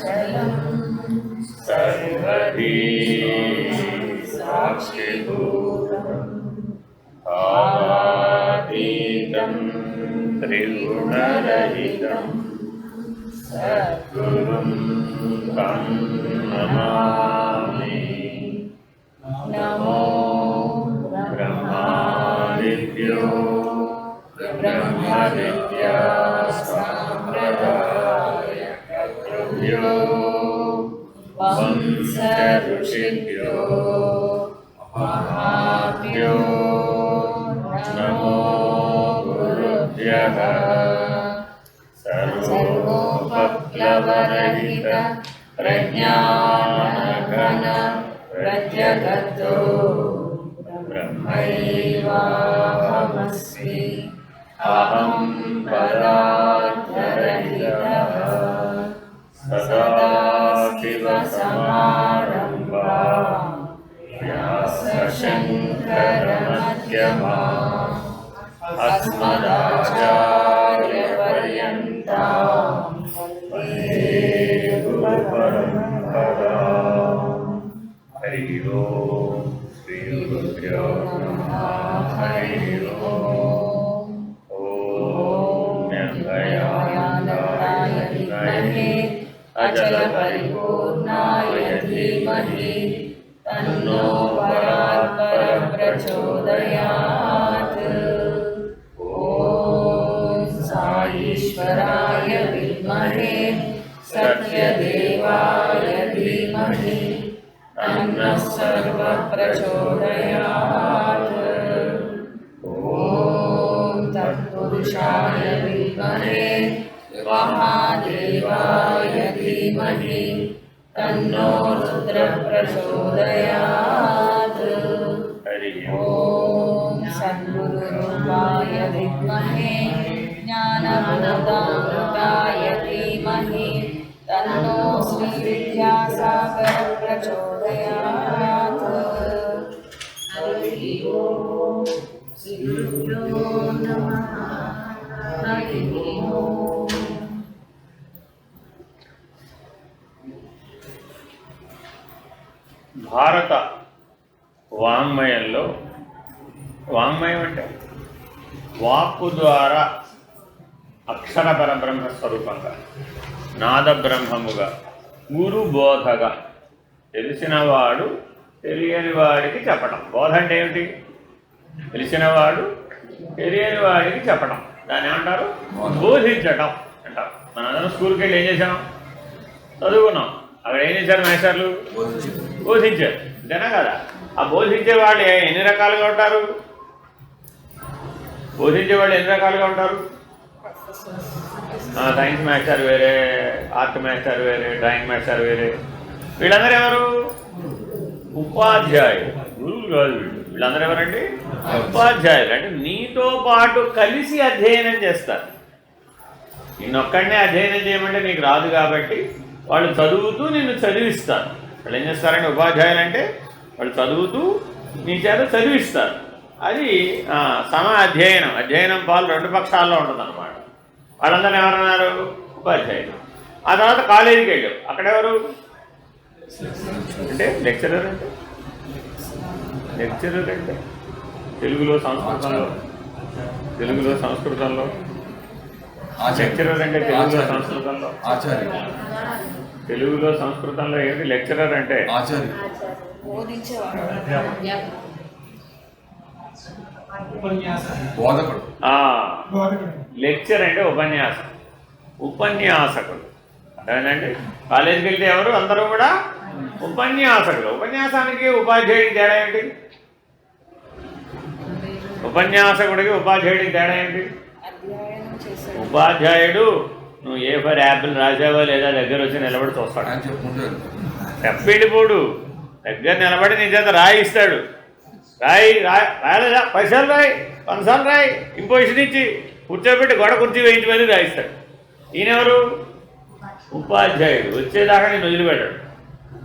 चल साक्षिभूतम्। आदितं त्रिगुणरहितं सत्कुरं तं नमः ी अहं पदा सदा शिवसमारम्भाङ्कर अस्मदाचार्यपर्यन्ता। हरि ओम्। हरि ओम् विद्महे अचलपरिपूर्णाय धीमहि तन्नो परात्परप्रचोदयात् ॐ साईश्वराय विद्महे सत्यदेवाय धीमहि तन्नः सर्वप्रचोदयात् ॐ तत्पुरुषाय विद्महे महादेवाय धीमहि तन्नो रुद्रप्रचोदयात् ॐ सद्गुरुरूपाय विद्महे ज्ञानमुदाय धीमहि तन्नो श्रीविद्यासागर प्रचोदयात् हरिः ॐ श्रीगुरुभ्यो नमः हरिः ॐ భారత వాంగ్మయంలో వాంగ్మయం అంటే వాక్కు ద్వారా అక్షర పరబ్రహ్మ స్వరూపంగా నాద బ్రహ్మముగా గురు బోధగా తెలిసినవాడు తెలియని వాడికి చెప్పటం. బోధ అంటే ఏమిటి? తెలిసినవాడు తెలియని వాడికి చెప్పటం. దాన్ని ఏమంటారు? బోధించటం అంటారు. మనందరం స్కూల్కి వెళ్ళి ఏం చేసాం చదువుకున్నాం. అక్కడ ఏం చేశారు మేస్టర్లు? బోధించారు. అంతేనా కదా? ఆ బోధించే వాళ్ళు ఎన్ని రకాలుగా ఉంటారు? బోధించే వాళ్ళు ఎన్ని రకాలుగా ఉంటారు? సైన్స్ మాస్టర్ వేరే ఆర్ట్ మాస్టర్ వేరే డ్రాయింగ్ మాస్టర్ వేరే. వీళ్ళందరూ ఎవరు? ఉపాధ్యాయులు. గురువులు కాదు వీళ్ళు వీళ్ళందరూ ఎవరండి? ఉపాధ్యాయులు. అంటే నీతో పాటు కలిసి అధ్యయనం చేస్తారు. నిన్నొక్కడనే అధ్యయనం చేయమంటే నీకు రాదు కాబట్టి వాళ్ళు చదువుతూ నిన్ను చదివిస్తారు. వాళ్ళు ఏం చేస్తారంటే ఉపాధ్యాయులు అంటే వాళ్ళు చదువుతూ నీ చేత చదివిస్తారు. అది సమ అధ్యయనం అధ్యయనం పాలు రెండు పక్షాల్లో ఉంటుంది అనమాట వాళ్ళందరూ ఎవరన్నారు ఉపాధ్యాయులు ఆ తర్వాత కాలేజీకి వెళ్ళావు అక్కడెవరు అంటే లెక్చరర్ అంటే? లెక్చరర్ అంటే? తెలుగులో సంస్కృతంలో? తెలుగులో సంస్కృతంలో? లెక్చరర్ అంటే తెలుగులో సంస్కృతంలో? ఆచార్య తెలుగులో సంస్కృతంలో ఏంటి? లెక్చరర్ అంటే? ఆచార్య బోధకుడు. ఆ, లెక్చర్ అంటే ఉపన్యాసం. ఉపన్యాసకుడు. అదేనండి? కాలేజీకి వెళ్తే ఎవరు? అందరూ కూడా ఉపన్యాసకులు. ఉపన్యాసానికి ఉపాధ్యాయుడికి తేడా ఏంటి? ఉపన్యాసకుడికి ఉపాధ్యాయుడికి తేడా ఏంటి? ఉపాధ్యాయుడు నువ్వు ఏ ఫర్ యాపిల్ రాసావో లేదా దగ్గర వచ్చి నిలబడి చూస్తాడు. చెప్పుకుంటారు చెప్పేడిపోడు దగ్గర నిలబడి నీ చేత రాయిస్తాడు. రాయి రాయలేదా? పైసలు రాయి పనసాలు రాయి ఇంపోజిషన్ ఇచ్చి కూర్చోబెట్టి గొడ కుర్చీ వేయించమని రాయిస్తాడు. ఈయనెవరు? ఉపాధ్యాయుడు. వచ్చేదాకా నేను వదిలిపెట్టాడు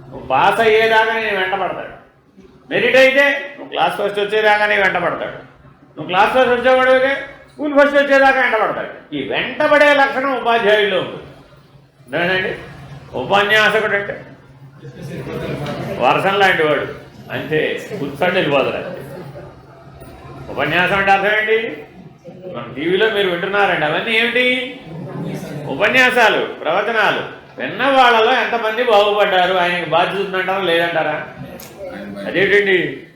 నువ్వు పాస్ అయ్యేదాకా నేను వెంటబడతాడు మెరిట్ అయితే నువ్వు క్లాస్ ఫస్ట్ వచ్చేదాకా నేను వెంటబడతాడు నువ్వు క్లాస్ ఫస్ట్ వచ్చేవాడితే స్కూల్ ఫస్ట్ వచ్చేదాకా వెంటబడతాడు ఈ వెంటబడే లక్షణం ఉపాధ్యాయుల్లో ఉంది. అర్థమేనండి ఉపన్యాసకుడు అంటే? వర్షం లాంటి వాడు. అంతే కూర్చొని వెళ్ళిపోతారు ఉపన్యాసం అంటే అర్థం ఏంటి? మన టీవీలో మీరు వింటున్నారండి. అవన్నీ ఏమిటి? ఉపన్యాసాలు ప్రవచనాలు. విన్న వాళ్ళలో ఎంతమంది బాగుపడ్డారు? ఆయనకి బాధ్యత ఉందంటారా? లేదంటారా? అదేంటండి?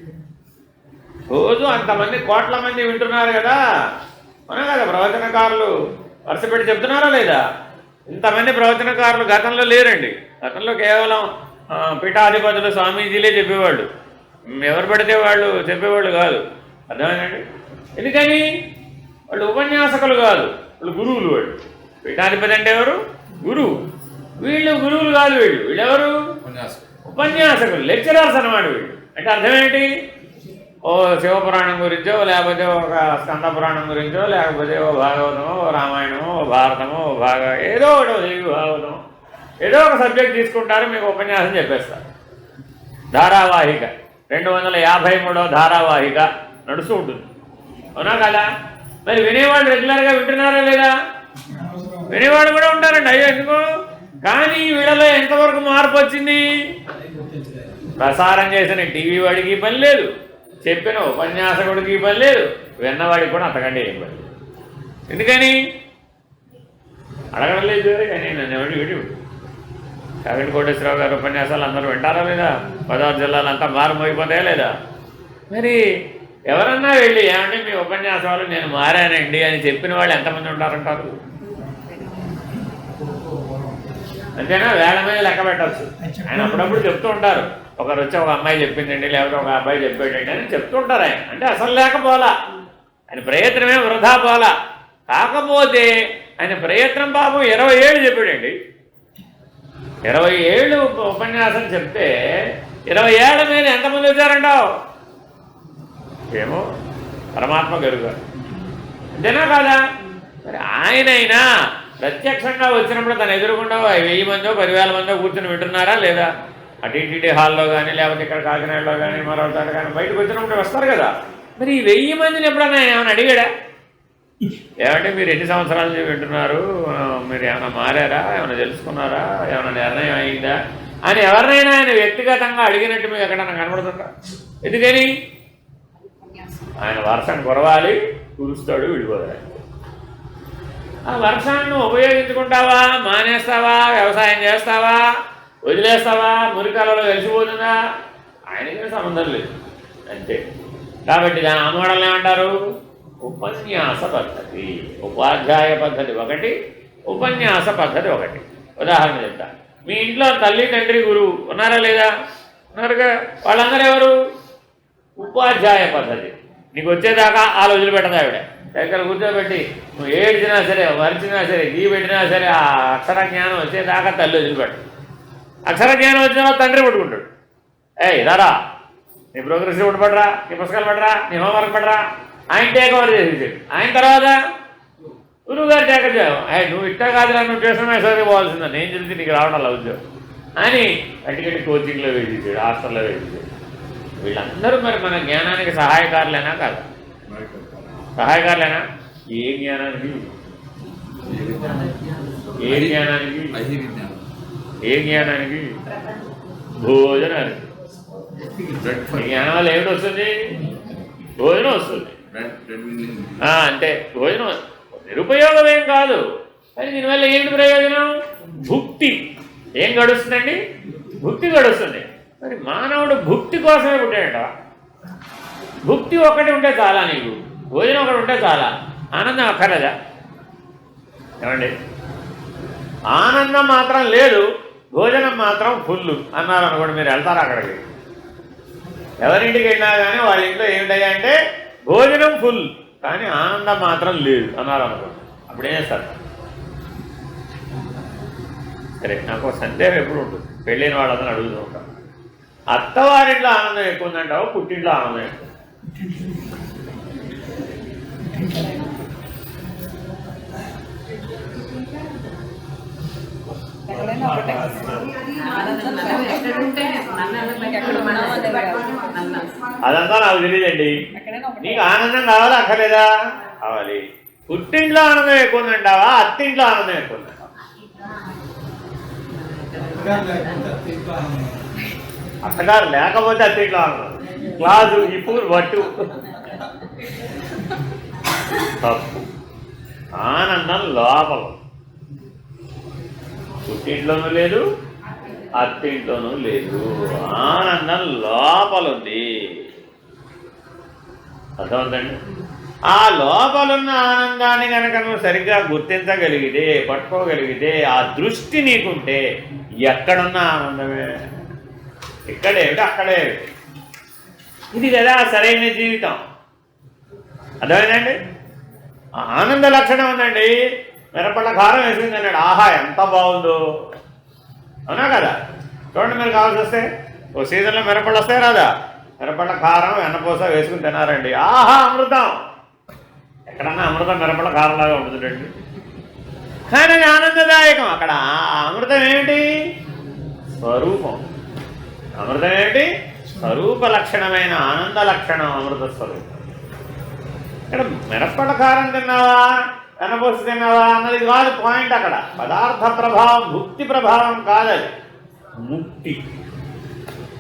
రోజు అంతమంది కోట్ల మంది వింటున్నారు కదా. అవునా కదా ప్రవచనకారులు? వరుస పెట్టి చెప్తున్నారా లేదా? ఇంతమంది ప్రవచనకారులు గతంలో లేరండి. గతంలో కేవలం పీఠాధిపతులు స్వామీజీలే చెప్పేవాళ్ళు. ఎవరు పడితే వాళ్ళు చెప్పేవాళ్ళు కాదు. అర్థమైందండి? ఎందుకని? వాళ్ళు ఉపన్యాసకులు కాదు. వాళ్ళు గురువులు వాళ్ళు. పీఠాధిపతి అంటే ఎవరు? గురువు. వీళ్ళు గురువులు కాదు వీళ్ళు. వీళ్ళెవరు? ఉపన్యాసం ఉపన్యాసకులు. లెక్చరర్స్ అన్నమాట వీళ్ళు. అంటే అర్థం ఏంటి? ఓ శివపురాణం గురించో లేకపోతే ఒక స్కంద పురాణం గురించో లేకపోతే ఓ భాగవతమో ఓ రామాయణమో ఓ భారతమో ఓ భాగ ఏదో ఒకటి దేవి భాగవతం ఏదో ఒక సబ్జెక్ట్ తీసుకుంటారు మీకు ఉపన్యాసం చెప్పేస్తారు. ధారావాహిక. రెండు వందల యాభై మూడవ ధారావాహిక నడుస్తూ ఉంటుంది. అవునా కదా? మరి వినేవాళ్ళు రెగ్యులర్గా వింటున్నారా లేదా? వినేవాడు కూడా ఉంటారండి. అయ్యో ఎందుకు? కానీ వీళ్ళలో ఎంతవరకు మార్పు వచ్చింది? ప్రసారం చేసిన టీవీ వాడికి పని లేదు. చెప్పిన ఉపన్యాసకుడికి పని లేదు. విన్నవాడికి కూడా అంతకంటే ఏం పని ఎందుకని? అడగడం లేదు కానీ నన్ను ఎవరి వీడి కవిని కోటేశ్వరరావు గారి ఉపన్యాసాలు అందరూ వింటారా లేదా? గోదావరి జిల్లాలో అంతా మారుమోగిపోతాయా లేదా? మరి ఎవరన్నా వెళ్ళి ఏమంటే మీ ఉపన్యాసాలు నేను మారానండి అని చెప్పిన వాళ్ళు ఎంతమంది ఉంటారంటారు? అంతేనా? వేల మీద లెక్క పెట్టచ్చు. ఆయన అప్పుడప్పుడు చెప్తూ ఉంటారు. ఒకరు వచ్చి ఒక అమ్మాయి చెప్పిందండి లేకపోతే ఒక అబ్బాయి చెప్పాడండి అని చెప్తూ ఉంటారు ఆయన. అంటే అసలు లేకపోలా ఆయన ప్రయత్నమే వృధా పోలా కాకపోతే ఆయన ప్రయత్నం పాపం ఇరవై ఏళ్ళు చెప్పాడండి. ఇరవై ఏళ్ళు ఉపన్యాసం చెప్తే ఇరవై ఏళ్ళ మీద ఎంతమంది వచ్చారంటావు ఏమో పరమాత్మ గరుగా అంతేనా కాదా? మరి ఆయనైనా ప్రత్యక్షంగా వచ్చినప్పుడు తన ఎదురుకుండా వెయ్యి మందో పదివేల మందో కూర్చొని వింటున్నారా లేదా? అటు ఇటు హాల్లో కానీ లేకపోతే ఇక్కడ కాకినాడలో కానీ మరో కానీ బయటకు వచ్చినప్పుడు వస్తారు కదా. మరి ఈ వెయ్యి మందిని ఎప్పుడన్నా ఏమైనా అడిగాడా? ఏమంటే మీరు ఎన్ని సంవత్సరాల నుంచి వింటున్నారు మీరు ఏమైనా మారారా? ఏమైనా తెలుసుకున్నారా? ఏమైనా నిర్ణయం అయిందా? అని ఎవరినైనా ఆయన వ్యక్తిగతంగా అడిగినట్టు మీకు ఎక్కడన్నా కనబడుతుందా? ఎందుకని? ఆయన వర్షం కురవాలి కురుస్తాడు విడిపోతాడు. ఆ వర్షాన్ని ఉపయోగించుకుంటావా? మానేస్తావా? వ్యవసాయం చేస్తావా? వదిలేస్తావా? మురికాలలో కలిసిపోతుందా? ఆయనకి సంబంధం లేదు. అంతే. కాబట్టి దాని ఆమోడల్ని ఏమంటారు? ఉపన్యాస పద్ధతి ఉపాధ్యాయ పద్ధతి ఒకటి ఉపన్యాస పద్ధతి ఒకటి. ఉదాహరణ చెప్తా. మీ ఇంట్లో తల్లి తండ్రి గురువు ఉన్నారా లేదా? ఉన్నారుగా. వాళ్ళందరూ ఎవరు? ఉపాధ్యాయ పద్ధతి. నీకు వచ్చేదాకా ఆలు వదిలిపెట్టదు ఆవిడ? దగ్గర కూర్చోబెట్టి నువ్వు ఏడ్చినా సరే మరిచినా సరే గీ పెట్టినా సరే ఆ అక్షర జ్ఞానం వచ్చేదాకా తల్లి వదిలిపెట్టు అక్షర జ్ఞానం వచ్చిన తండ్రి పట్టుకుంటాడు. ఏ రారా. నీ ప్రోగ్రెస్ రిపోర్ట్ పడరా నీ పుస్తకాలు పడరా? నీ హోంవర్క్ పడరా? ఆయన టేక్ ఓవర్ చేసేసాడు ఆయన తర్వాత గురువు గారు టేక్ ఏ నువ్వు ఇట్టా కాదురా నువ్వు ట్యూషన్ మేసరికి పోవాల్సిందా. నేను చెప్తే నీకు రావడం అలా ఉద్యోగం అని అటుకటి కోచింగ్లో వేసేసాడు హాస్టల్లో వేసేసాడు వీళ్ళందరూ మరి మన జ్ఞానానికి సహాయకారులేనా కాదా? సహాయకారులేనా? ఏ జ్ఞానానికి? ఏ జ్ఞానానికి? ఏ జ్ఞానానికి? భోజనానికి. రెడ్ జ్ఞానం వల్ల ఏమిటి వస్తుంది? భోజనం వస్తుంది. అంటే భోజనం నిరుపయోగం ఏం కాదు కానీ దీనివల్ల ఏంటి ప్రయోజనం? భుక్తి. ఏం గడుస్తుందండి? భుక్తి గడుస్తుంది. మరి మానవుడు భుక్తి కోసమే పుట్టాడట. భుక్తి ఒకటి ఉంటే చాలా నీకు. భోజనం ఒకటి ఉంటే చాలా. ఆనందం అక్కర్లేదా? ఏమండి? ఆనందం మాత్రం లేదు భోజనం మాత్రం ఫుల్ అన్నారు అనుకోండి మీరు వెళ్తారు అక్కడికి? ఎవరింటికి వెళ్ళినా కానీ వాళ్ళ ఇంట్లో ఏమిటయ్యా అంటే భోజనం ఫుల్. కానీ ఆనందం మాత్రం లేదు అన్నారు అనుకోండి అప్పుడు ఏం చేస్తారు? సరే నాకు ఒక సందేహం ఎప్పుడు ఉంటుంది? పెళ్ళైన వాళ్ళందరూ అడుగుతూ ఉంటాం. అత్తవారింట్లో ఆనందం ఎక్కువ ఉందంటావు పుట్టింట్లో ఆనందం ఎక్కువ అదంతా నాకు తెలియదండి. నీకు ఆనందం కావాలా అక్కర్లేదా? కావాలి. పుట్టింట్లో ఆనందం ఎక్కువ ఉందంటావా అత్తింట్లో ఆనందం ఎక్కువ అత్తగారు లేకపోతే అత్తింట్లో ఆనందం. క్లాసు ఇప్పుడు పట్టు. తప్పు. ఆనందం లోపల. పుట్టింట్లోనూ లేదు అత్తింట్లోనూ లేదు ఆనందం లోపలుంది. అర్థమవుతండి ఆ లోపలున్న ఆనందాన్ని కనుక నువ్వు సరిగ్గా గుర్తించగలిగితే పట్టుకోగలిగితే ఆ దృష్టి నీకుంటే ఎక్కడున్న ఆనందమే? ఇక్కడేమిటి అక్కడే ఇది కదా సరైన జీవితం. అర్థమైందండి? ఆనంద లక్షణం ఉందండి. మిరపళ్ళ కారం వేసింది అన్నాడు. ఆహా ఎంత బాగుందో. అవునా కదా? చూడండి మీరు కావాల్సి వస్తే. ఓ సీజన్లో మిరపళ్ళు వస్తాయి రాదా? మిరపళ్ళ కారం వెన్నపూస వేసుకుని తినారండి ఆహా అమృతం. ఎక్కడన్నా అమృతం మిరపళ్ళ కారంలాగా ఉంటుందండి కానీ ఆనందదాయకం. అక్కడ అమృతం ఏమిటి? స్వరూపం. అమృతం ఏమిటి? స్వరూప లక్షణమైన ఆనంద లక్షణం అమృత స్వరూపం. ఇక్కడ మిరపళ్ళ కారం తిన్నావా? వెనపోసి అన్నది కాదు పాయింట్ అక్కడ. పదార్థ ప్రభావం భుక్తి ప్రభావం కాదది. ముక్తి.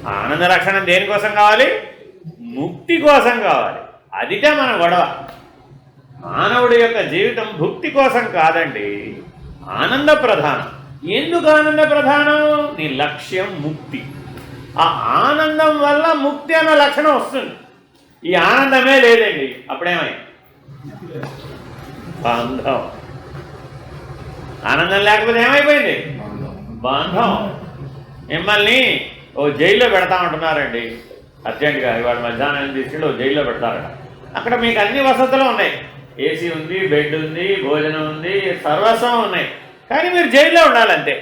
ఆనంద లక్షణం దేనికోసం కావాలి? ముక్తి కోసం కావాలి. అదిటే మన గొడవ. మానవుడి యొక్క జీవితం భుక్తి కోసం కాదండి ఆనంద ప్రధానం. ఎందుకు ఆనంద ప్రధానం? నీ లక్ష్యం ముక్తి. ఆ ఆనందం వల్ల ముక్తి అన్న లక్షణం వస్తుంది. ఈ ఆనందమే లేదండి అప్పుడేమై బాంధం. ఆనందం లేకపోతే ఏమైపోయింది? బాంధం. మిమ్మల్ని ఓ జైల్లో పెడతామంటున్నారండి అర్జెంటుగా ఇవాళ మధ్యాహ్నం తీసుకెళ్ళి ఓ జైల్లో పెడతారట. అక్కడ మీకు అన్ని వసతులు ఉన్నాయి. ఏసీ ఉంది బెడ్ ఉంది భోజనం ఉంది సర్వస్వం ఉన్నాయి. కానీ మీరు జైల్లో ఉండాలంతే.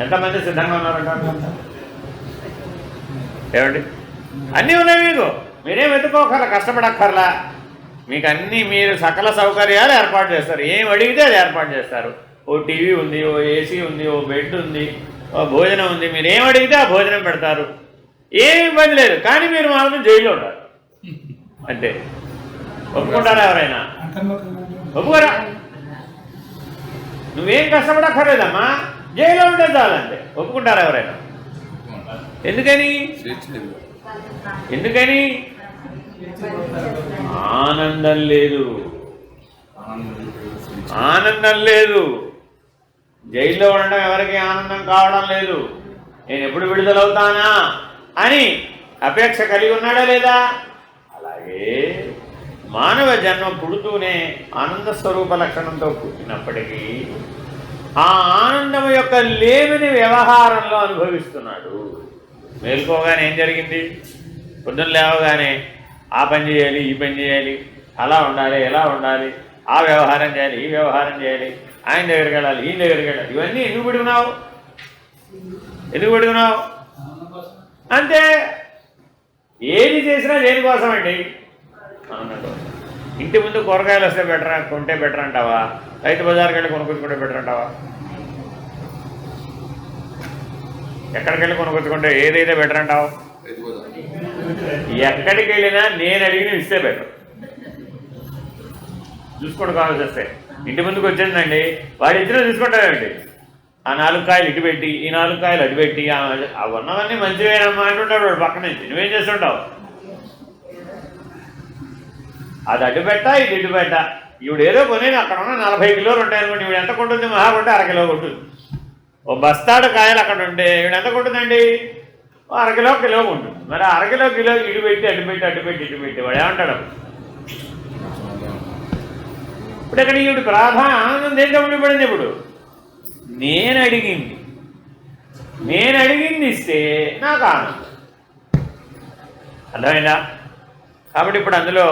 ఎంతమంది సిద్ధంగా ఉన్నారంట? ఏమండి? అన్నీ ఉన్నాయి మీకు. మీరేం వెతుక్కోకర్లా కష్టపడక్కర్లా? మీకు అన్నీ మీరు సకల సౌకర్యాలు ఏర్పాటు చేస్తారు. ఏం అడిగితే అది ఏర్పాటు చేస్తారు. ఓ టీవీ ఉంది ఓ ఏసీ ఉంది ఓ బెడ్ ఉంది ఓ భోజనం ఉంది. మీరు ఏం అడిగితే ఆ భోజనం పెడతారు. ఏం ఇబ్బంది లేదు. కానీ మీరు మాత్రం జైల్లో ఉంటారు. అంతే. ఒప్పుకుంటారా ఎవరైనా? ఒప్పుకోరా? నువ్వేం కష్టపడక్కర్లేదమ్మా. జైల్లో ఉంటే చాలంతే ఒప్పుకుంటారా ఎవరైనా? ఎందుకని? ఎందుకని? ఆనందం లేదు. ఆనందం లేదు, జైల్లో ఉండడం ఎవరికి ఆనందం కావడం లేదు. నేను ఎప్పుడు విడుదలవుతానా అని అపేక్ష కలిగి ఉన్నాడా లేదా? అలాగే మానవ జన్మ పుడుతూనే ఆనంద స్వరూప లక్షణంతో పుట్టినప్పటికీ ఆ ఆనందం యొక్క లేమిని వ్యవహారంలో అనుభవిస్తున్నాడు. మేల్కోగానే ఏం జరిగింది? పొద్దున్న లేవగానే ఆ పని చేయాలి ఈ పని చేయాలి అలా ఉండాలి ఎలా ఉండాలి ఆ వ్యవహారం చేయాలి ఈ వ్యవహారం చేయాలి ఆయన దగ్గరికి వెళ్ళాలి ఈయన దగ్గరికి వెళ్ళాలి ఇవన్నీ ఎందుకు పెడుకున్నావు ఎందుకు పెడుకున్నావు అంతే. ఏది చేసినా దేనికోసం అండి ఇంటి ముందు కూరగాయలు వస్తే బెటర్ కొంటే బెటర్ అంటావా? రైతు బజార్కి వెళ్ళి కొనుక్కొచ్చుకుంటే బెటర్ అంటావా? ఎక్కడికి వెళ్ళి కొనుక్కొచ్చుకుంటే ఏదైతే బెటర్ అంటావు? ఎక్కడికి వెళ్ళినా నేను అడిగిన ఇస్తే బెటర్ చూసుకోండి కావాల్సి వస్తే. ఇంటి ముందుకు వచ్చిందండి వాడు ఇచ్చిన తీసుకుంటాడండి ఆ నాలుగు కాయలు ఇటు పెట్టి ఈ నాలుగు కాయలు అటు పెట్టి ఆ ఉన్నవన్నీ మంచివేనమ్మా అంటుంటాడు వాడు పక్క నుంచి. నువ్వేం చేస్తుంటావు? అది అడ్డు పెట్టా ఇది ఇటు పెట్టా. ఈవిడ ఏదో కొనేది అక్కడ ఉన్న నలభై కిలోలు ఉంటాయి అనుకోండి. ఈవిడ ఎంత కొంటుంది? మహా కొంటే అరకిలో కొట్టుంది. ఓ బస్తాడు కాయలు అక్కడ ఉంటే ఇవి ఎంత కొంటుందండి అరకిలో కిలో ఉంటుంది మరి అరకిలో కిలో ఇటు పెట్టి అటు పెట్టి అటు పెట్టి ఇటు పెట్టి వాడు ఏమంటాడు? ఇప్పుడు ఇక్కడ ఈవిడ ప్రాధాన ఆనందం దేంట్లో ఉండిపడింది ఇప్పుడు? నేను అడిగింది. నేను అడిగింది ఇస్తే నాకు ఆనందం. అర్థమైందా? కాబట్టి ఇప్పుడు అందులో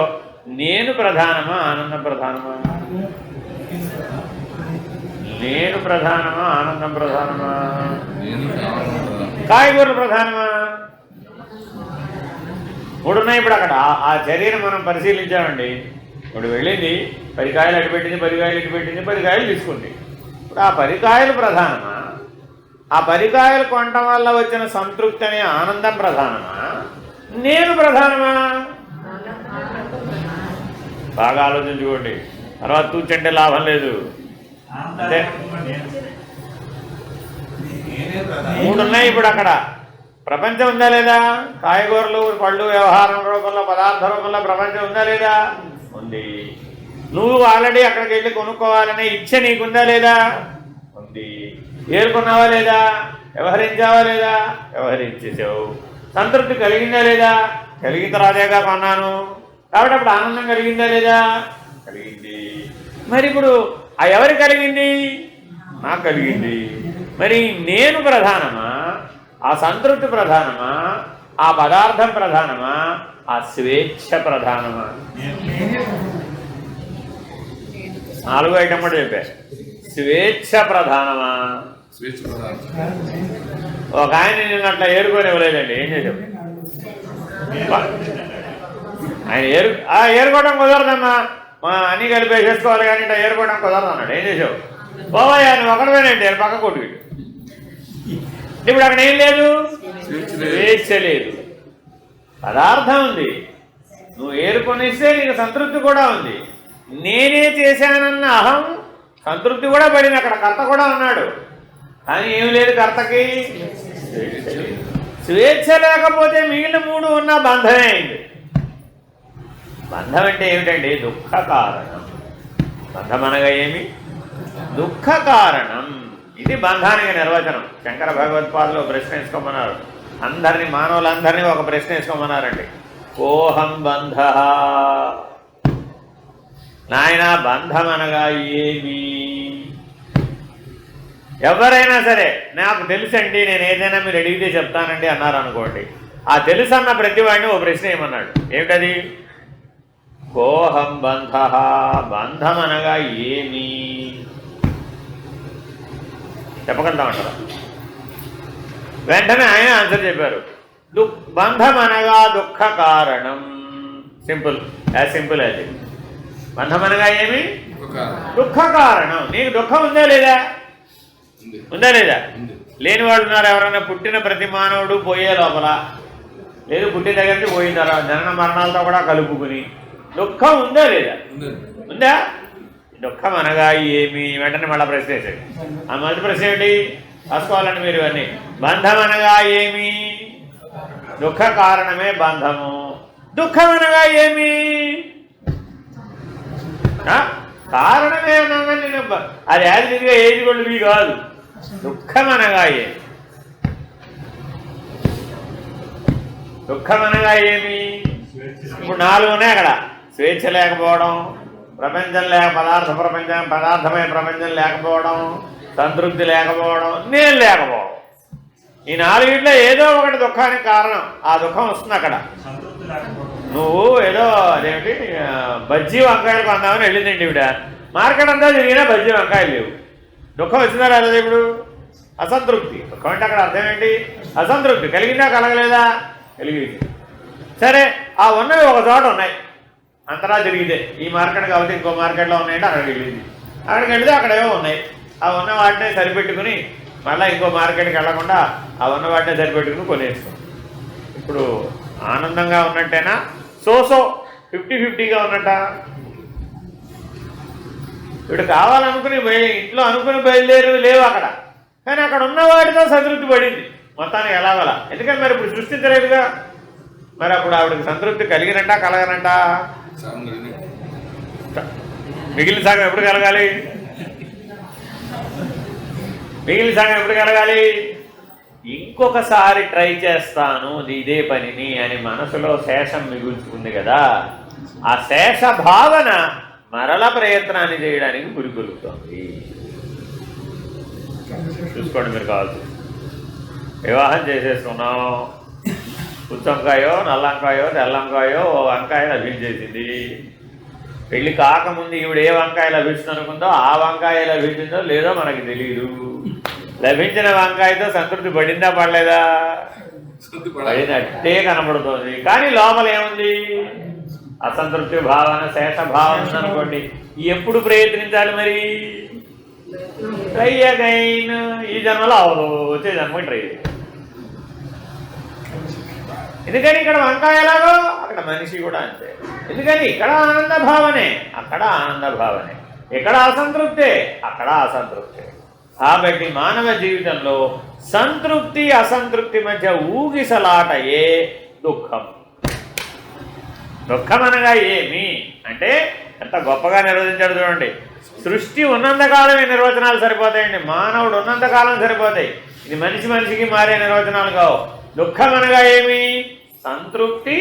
నేను ప్రధానమా ఆనందం ప్రధానమా? నేను ప్రధానమా ఆనందం ప్రధానమా? కాయగూరలు ప్రధానమా? ఉన్నాయి ఇప్పుడు అక్కడ. ఆ- ఆ చర్యను మనం పరిశీలించామండి. ఇప్పుడు వెళ్ళింది పది కాయలు అటు పెట్టింది పది కాయలు ఇటు పెట్టింది పది కాయలు తీసుకుంది. ఇప్పుడు ఆ పది కాయలు ప్రధానమా? ఆ పది కాయలు కొనటం వల్ల వచ్చిన సంతృప్తి అనే ఆనందం ప్రధానమా? నేను ప్రధానమా? బాగా ఆలోచించుకోండి. తర్వాత తూచంటే లాభం లేదు. అంటే మూడు ఉన్నాయి ఇప్పుడు అక్కడ. ప్రపంచం ఉందా లేదా? కాయగూరలు పళ్ళు వ్యవహారం రూపంలో పదార్థ రూపంలో ప్రపంచం ఉందా లేదా? ఉంది. నువ్వు ఆల్రెడీ అక్కడికి వెళ్ళి కొనుక్కోవాలనే ఇచ్చ నీకుందా లేదా? ఉంది. ఏరుకున్నావా లేదా? వ్యవహరించావా లేదా? వ్యవహరించేసావు సంతృప్తి కలిగిందా లేదా? కలిగిన తర్వాతేగా కొన్నాను. కాబట్టి అప్పుడు ఆనందం కలిగిందా లేదా? కలిగింది. మరి ఇప్పుడు ఆ ఎవరి కలిగింది? నాకు కలిగింది. మరి నేను ప్రధానమా? ఆ సంతృప్తి ప్రధానమా? ఆ పదార్థం ప్రధానమా? ఆ స్వేచ్ఛ ప్రధానమా? నాలుగు ఐటమ్ కూడా చెప్పా. స్వేచ్ఛ ప్రధానమా? ఒక ఆయన నిన్ను అట్లా ఏరుకొని ఇవ్వలేదండి. ఏం చేసావు ఆయన ఏరు ఆ ఏరుకోవడం కుదరదమ్మా. మా అన్ని కలిపేసేసుకోవాలి కానీ ఇట్లా ఏరుకోవడం కుదరదు అన్నాడు ఏం చేసావు పోవయ్యా నువ్వు ఒకడమేనండి ఆయన పక్క కొట్టుకు ఇప్పుడు అక్కడ ఏం లేదు? స్వేచ్ఛ లేదు. పదార్థం ఉంది. నువ్వు ఏరుకొనిస్తే నీకు సంతృప్తి కూడా ఉంది. నేనే చేశానన్న అహం సంతృప్తి కూడా పడింది. అక్కడ కర్త కూడా ఉన్నాడు. కానీ ఏం లేదు కర్తకి? స్వేచ్ఛ స్వేచ్ఛ లేకపోతే మిగిలిన మూడు ఉన్న బంధమే అయింది. బంధం అంటే ఏమిటండి? దుఃఖ కారణం బంధం అనగా ఏమి? దుఃఖ కారణం ఇది బంధానికి నిర్వచనం. శంకర భగవత్పాదులు ప్రశ్న వేసుకోమన్నారు. అందరినీ మానవులందరినీ ఒక ప్రశ్న వేసుకోమన్నారండి. కోహం బంధ. నాయన బంధం అనగా ఏమి? ఎవరైనా సరే నాకు తెలుసండి నేను ఏదైనా మీరు అడిగితే చెప్తానండి అన్నారు అనుకోండి. ఆ తెలుసు అన్న ప్రతి వాడిని ఓ ప్రశ్న ఏమన్నాడు ఏమిటది? కోహం బంధ. బంధం అనగా ఏమి? చెప్పగలుగుతామంటారా వెంటనే ఆయన ఆన్సర్ చెప్పారు. దు బంధం అనగా దుఃఖ కారణం సింపుల్ యాజ్ సింపుల్ యాజ్ బంధం అనగా ఏమి? దుఃఖ కారణం నీకు దుఃఖం ఉందా లేదా? ఉంది. లేదా? లేని వాళ్ళు ఉన్నారు ఎవరైనా పుట్టిన ప్రతి మానవుడు పోయే లోపల. లేదు పుట్టిన దగ్గర నుంచి పోయిన తర్వాత జనన మరణాలతో కూడా కలుపుకుని. దుఃఖం ఉందా లేదా? ఉందా? దుఃఖం అనగా ఏమి వెంటనే మళ్ళీ ప్రశ్న వేసాడు ఆ మొదటి ప్రశ్న ఏమిటి రాసుకోవాలండి మీరు ఇవన్నీ. బంధం అనగా ఏమి? దుఃఖ కారణమే బంధము. దుఃఖం అనగా ఏమి? ఆ? కారణమే అనగా నేను అది యాజిగా ఏది కూడా మీ కాదు. దుఃఖం అనగా ఏమి? దుఃఖం అనగా ఏమి? ఇప్పుడు నాలుగు ఉన్నాయి అక్కడ. స్వేచ్ఛ లేకపోవడం ప్రపంచం లేక పదార్థ ప్రపంచం పదార్థమైన ప్రపంచం లేకపోవడం సంతృప్తి లేకపోవడం నేను లేకపోవడం. ఈ నాలుగిట్లో ఏదో ఒకటి దుఃఖానికి కారణం. ఆ దుఃఖం వస్తుంది అక్కడ. నువ్వు ఏదో అదేమిటి? బజ్జీ వంకాయలు కొందామని వెళ్ళిందండి ఇవిడ మార్కెట్ అంతా తిరిగినా బజ్జీ వంకాయలు లేవు. దుఃఖం వచ్చిందా లేదా ఇప్పుడు అసంతృప్తి. దుఃఖం అంటే అక్కడ అర్థం ఏంటి? అసంతృప్తి. కలిగిందా కలగలేదా? కలిగింది. సరే ఆ ఉన్నవి ఒక చోట ఉన్నాయి. అంతరా జరిగితే ఈ మార్కెట్ కాబట్టి ఇంకో మార్కెట్లో ఉన్నాయంటే అక్కడికి వెళ్ళింది. అక్కడికి వెళితే అక్కడేవో ఉన్నాయి. ఆ ఉన్న వాటినే సరిపెట్టుకుని మళ్ళీ ఇంకో మార్కెట్కి వెళ్ళకుండా ఆ ఉన్న వాటినే సరిపెట్టుకుని కొనేస్తాం ఇప్పుడు ఆనందంగా ఉన్నట్టేనా? సోసో ఫిఫ్టీ ఫిఫ్టీగా ఉన్నట్ట. ఇప్పుడు కావాలనుకుని ఇంట్లో అనుకుని బయలుదేరి లేవు అక్కడ. కానీ అక్కడ ఉన్న వాటితో సంతృప్తి పడింది. మొత్తానికి ఎలాగలా. ఎందుకంటే మరి ఇప్పుడు సృష్టించలేదుగా. మరి అప్పుడు ఆవిడకి సంతృప్తి కలిగినట్టా కలగనంట మిగిలిన సగం ఎప్పుడు కలగాలి? మిగిలిన సగం ఎప్పుడు కలగాలి? ఇంకొకసారి ట్రై చేస్తాను ఇదే పనిని అని మనసులో శేషం మిగుల్చుకుంది కదా. ఆ శేష భావన మరల ప్రయత్నాన్ని చేయడానికి పురికొలుపుతోంది చూసుకోండి మీరు కావాల్సి. వివాహం చేసేసుకున్నాం పుచ్చంకాయో నల్లంకాయో తెల్లంకాయో ఓ వంకాయ లభించేసింది పెళ్ళి కాకముందు ఈవిడ ఏ వంకాయ లభిస్తుంది అనుకుందో ఆ వంకాయ లభించిందో లేదో మనకి తెలియదు లభించిన వంకాయతో సంతృప్తి పడిందా పడలేదా? పడినట్టే కనబడుతుంది. కానీ లోపల ఏముంది? అసంతృప్తి భావన శేష భావన ఉందనుకోండి. ఎప్పుడు ప్రయత్నించాలి మరి? ట్రై అగైన్ ఈ జన్మలో అవదు వచ్చే జన్మ ట్రై చేయాలి. ఎందుకని ఇక్కడ వంకాయ ఎలాగో? అక్కడ మనిషి కూడా అంతే. ఎందుకని? ఇక్కడ ఆనంద భావనే. అక్కడ ఆనంద భావనే. ఇక్కడ అసంతృప్తే అక్కడ అసంతృప్తే. కాబట్టి మానవ జీవితంలో సంతృప్తి అసంతృప్తి మధ్య ఊగిసలాటయే దుఃఖం. దుఃఖం అనగా ఏమి? అంటే ఎంత గొప్పగా నిర్వచించాడు చూడండి. సృష్టి ఉన్నంతకాలం ఈ నిర్వచనాలు సరిపోతాయండి. మానవుడు ఉన్నంతకాలం సరిపోతాయి. ఇది మనిషి మనిషికి మారే నిర్వచనాలు కావు. దుఃఖం అనగా ఏమి? సంతృప్తి.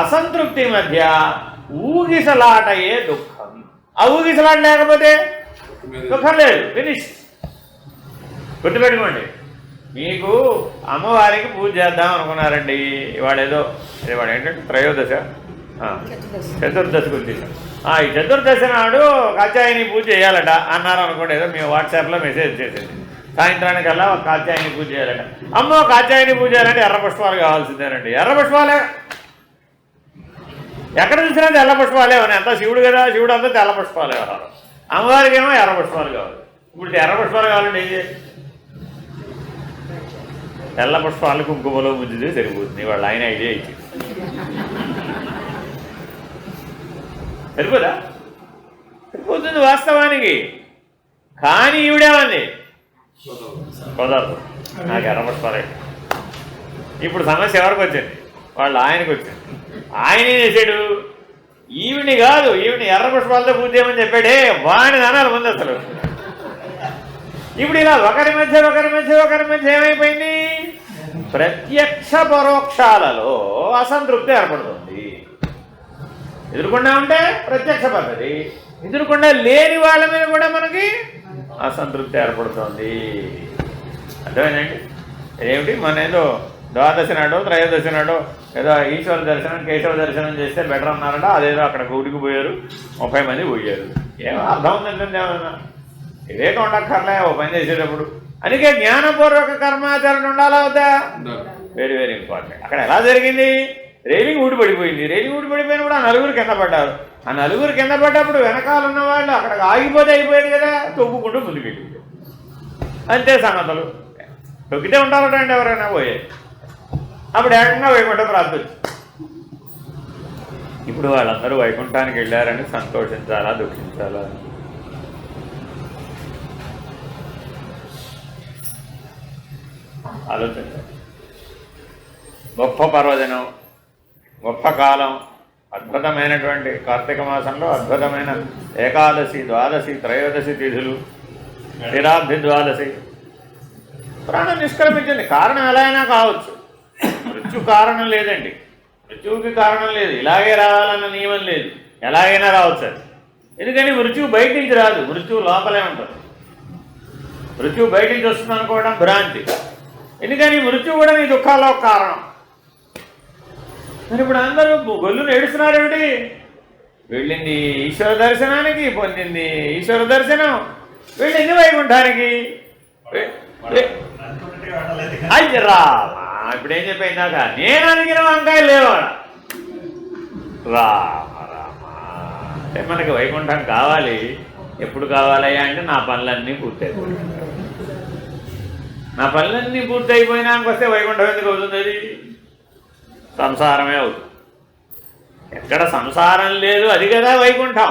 అసంతృప్తి మధ్య ఊగిసలాటయే దుఃఖం. ఆ ఊగిసలాట లేకపోతే దుఃఖం లేదు. ఫినిష్ గుర్తుపెట్టుకోండి. మీకు అమ్మవారికి పూజ చేద్దాం అనుకున్నారండి. ఇవాళ ఏదో ఏంటంటే త్రయోదశ. చతుర్దశ చతుర్దశి ఈ చతుర్దశ నాడు కాత్యాయని పూజ చేయాలట అన్నారు అనుకోండి. ఏదో మీ వాట్సాప్లో మెసేజ్ చేసేది సాయంత్రానికల్లా ఒక కాత్యాయని పూజ చేయాలంట. అమ్మో కాత్యాయని పూజ చేయాలంటే ఎర్ర పుష్పాలు కావాల్సిందేనండి. ఎర్ర పుష్పాలే. ఎక్కడ చూసినా తెల్ల పుష్పాలే ఉన్నాయి. అంతా శివుడు కదా శివుడు అంతా తెల్ల పుష్పాలే కావాలి అమ్మవారికి ఏమో ఎర్ర పుష్పాలు కావాలి. ఇప్పుడు ఎర్ర పుష్పాలు కావాలంటే ఏం చేయాలి? తెల్ల పుష్పాలు కుంకుమలో ముంచితే సరిపోతుంది. వాళ్ళు ఆయన ఐడియా ఇచ్చి సరిపోదా? సరిపోతుంది వాస్తవానికి. కానీ ఈవిడేమంది? కుదరదు నాకు ఎర్ర ఇప్పుడు సమస్య ఎవరికి వచ్చింది? వాళ్ళు ఆయనకు వచ్చింది. ఆయన ఏం చేశాడు. ఈవిని కాదు ఈవిని ఎర్ర పుష్పాలతో పూజ చేయమని చెప్పాడే. వాడిని అనాలి ముందు అసలు. ఇప్పుడు ఇలా ఒకరి మధ్య ఒకరి మధ్య ఒకరి మధ్య ఏమైపోయింది? ప్రత్యక్ష పరోక్షాలలో అసంతృప్తి ఏర్పడుతుంది. ఎదురుకుండా ఉంటే ప్రత్యక్ష పద్ధతి. ఎదురుకుండా లేని వాళ్ళ మీద కూడా మనకి అసంతృప్తి ఏర్పడుతుంది. అర్థమైందండి? ఏమిటి? మన ఏదో ద్వాదశి నాడు త్రయోదశి నాడు ఏదో ఈశ్వర దర్శనం కేశవ దర్శనం చేస్తే బెటర్ అన్నారట. అదేదో అక్కడ గుడికి పోయారు. ముప్పై మంది పోయారు. ఏమో అర్థం ఉందంటే ఏమన్నా? వివేకం ఉండక్కర్లే ఓ పని చేసేటప్పుడు. అందుకే జ్ఞానపూర్వక కర్మాచరణ ఉండాలా వద్దా? ఉండాలి. వెరీ వెరీ ఇంపార్టెంట్ అక్కడ ఎలా జరిగింది? రైలింగ్ ఊడిపడిపోయింది రైలింగ్ ఊడిపడిపోయిన పడిపోయినప్పుడు ఆ నలుగురు కింద పడ్డారు. ఆ నలుగురు కింద పడ్డప్పుడు వెనకాల ఉన్న వాళ్ళు అక్కడ ఆగిపోతే అయిపోయాడు కదా తొక్కుకుంటూ ముందుకెళ్ళి అంతే సంగతులు. తొక్కితే ఉంటారటండి ఎవరైనా పోయే. అప్పుడు ఏకంగా వైకుంఠం ప్రాప్తి ఇప్పుడు వాళ్ళందరూ వైకుంఠానికి వెళ్ళారని సంతోషించాలా దుఃఖించాలా? ఆలోచించండి. గొప్ప పర్వదినం. గొప్ప కాలం అద్భుతమైనటువంటి కార్తీక మాసంలో అద్భుతమైన ఏకాదశి ద్వాదశి త్రయోదశి తిథులు స్థిరాబ్ది ద్వాదశి. ప్రాణం నిష్క్రమించింది. కారణం ఎలా అయినా కావచ్చు. మృత్యు కారణం లేదండి. మృత్యువుకి కారణం లేదు. ఇలాగే రావాలన్న నియమం లేదు. ఎలాగైనా రావచ్చు అది. ఎందుకని? మృత్యువు బయట నుంచి రాదు. మృత్యువు లోపలే ఉంటుంది. మృత్యువు బయట నుంచి వస్తుంది అనుకోవడం భ్రాంతి. ఎందుకని? మృత్యువు కూడా నీ దుఃఖాల్లో కారణం. మరి ఇప్పుడు అందరూ గొల్లును ఏడుస్తున్నారేమిటి వెళ్ళింది ఈశ్వర దర్శనానికి పొందింది ఈశ్వర దర్శనం. వెళ్ళింది వైకుంఠానికి? వె- రామా ఇప్పుడు ఏం చెప్పాక నేను అడిగిన వంకాయ లేవాడ రామ రామ. అంటే మనకి వైకుంఠం కావాలి. ఎప్పుడు కావాలయ్యా అంటే నా పనులన్నీ పూర్తయిపోయి నా పనులన్నీ పూర్తయిపోయినాక వస్తే వైకుంఠం ఎందుకు అవుతుంది సంసారమే అవుతుంది. ఎక్కడ సంసారం లేదు అది కదా వైకుంఠం.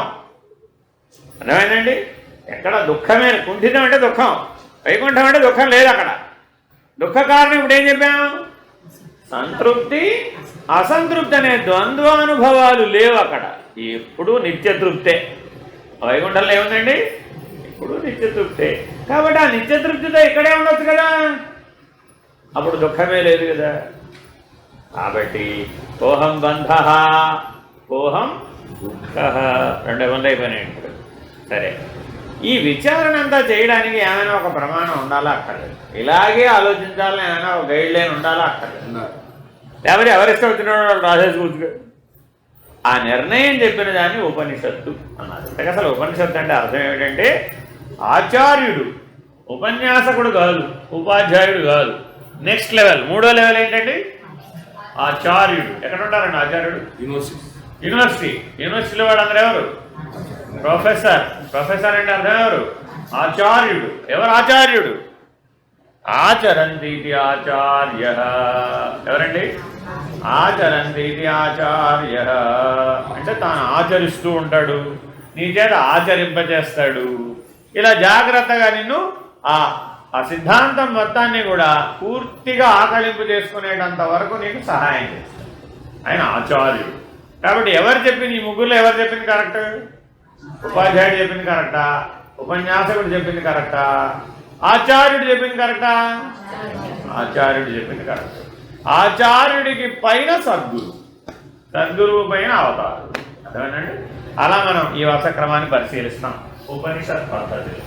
అర్థమైందండి? ఎక్కడ దుఃఖమే కుంఠితం అంటే దుఃఖం. వైకుంఠం అంటే దుఃఖం లేదు అక్కడ. దుఃఖ కారణం ఇప్పుడు ఏం చెప్పాము? సంతృప్తి అసంతృప్తి అనే ద్వంద్వానుభవాలు లేవు అక్కడ. ఎప్పుడూ నిత్యతృప్తే. వైకుంఠంలో ఏముందండి? ఇప్పుడు నిత్యతృప్తే. కాబట్టి ఆ నిత్యతృప్తితో ఇక్కడే ఉండొచ్చు కదా. అప్పుడు దుఃఖమే లేదు కదా. కాబట్టి కోహం బంధ కోహం దుఃఖ. రెండు మంది అయిపోయినాయి. సరే. ఈ విచారణ అంతా చేయడానికి ఏమైనా ఒక ప్రమాణం ఉండాలా అక్కర్లేదు. ఇలాగే ఆలోచించాలని ఏమైనా ఒక గైడ్ లైన్ ఉండాలా అక్కర్లేదు. లేకపోతే ఎవరిష్టం వచ్చిన వాళ్ళు రాసేసి కూర్చుకో. ఆ నిర్ణయం చెప్పిన దాన్ని ఉపనిషత్తు అన్నారు. అంటే అసలు ఉపనిషత్తు అంటే అర్థం ఏమిటంటే ఆచార్యుడు ఉపన్యాసకుడు కాదు ఉపాధ్యాయుడు కాదు. నెక్స్ట్ లెవెల్ మూడో లెవెల్ ఏంటంటే ఆచార్యుడు. ఎక్కడ ఉంటారండి ఆచార్యుడు? యూనివర్సిటీ యూనివర్సిటీ యూనివర్సిటీలో వాడు అందరూ ఎవరు? ప్రొఫెసర్ ప్రొఫెసర్ అంటే అర్థం ఎవరు? ఆచార్యుడు. ఎవరు ఆచార్యుడు? ఆచరంతి ఇది ఆచార్య. ఎవరండి? ఆచరంతి ఇది ఆచార్య. అంటే తాను ఆచరిస్తూ ఉంటాడు. నీ చేత ఆచరింపచేస్తాడు ఇలా జాగ్రత్తగా నిన్ను ఆ ఆ సిద్ధాంతం మొత్తాన్ని కూడా పూర్తిగా ఆకలింపు చేసుకునేటంత వరకు నీకు సహాయం చేస్తాడు ఆయన ఆచార్యుడు. కాబట్టి ఎవరు చెప్పింది? ఈ ముగ్గురులో ఎవరు చెప్పింది కరెక్ట్? ఉపాధ్యాయుడు చెప్పింది కరెక్టా? ఉపన్యాసకుడు చెప్పింది కరెక్టా? ఆచార్యుడు చెప్పింది కరెక్టా? ఆచార్యుడు చెప్పింది కరెక్ట్. ఆచార్యుడికి పైన సద్గురు. సద్గురువు పైన అవతారు. అర్థమేనండి అలా మనం ఈ వర్ష క్రమాన్ని పరిశీలిస్తాం. ఉపనిషత్ పద్ధతి.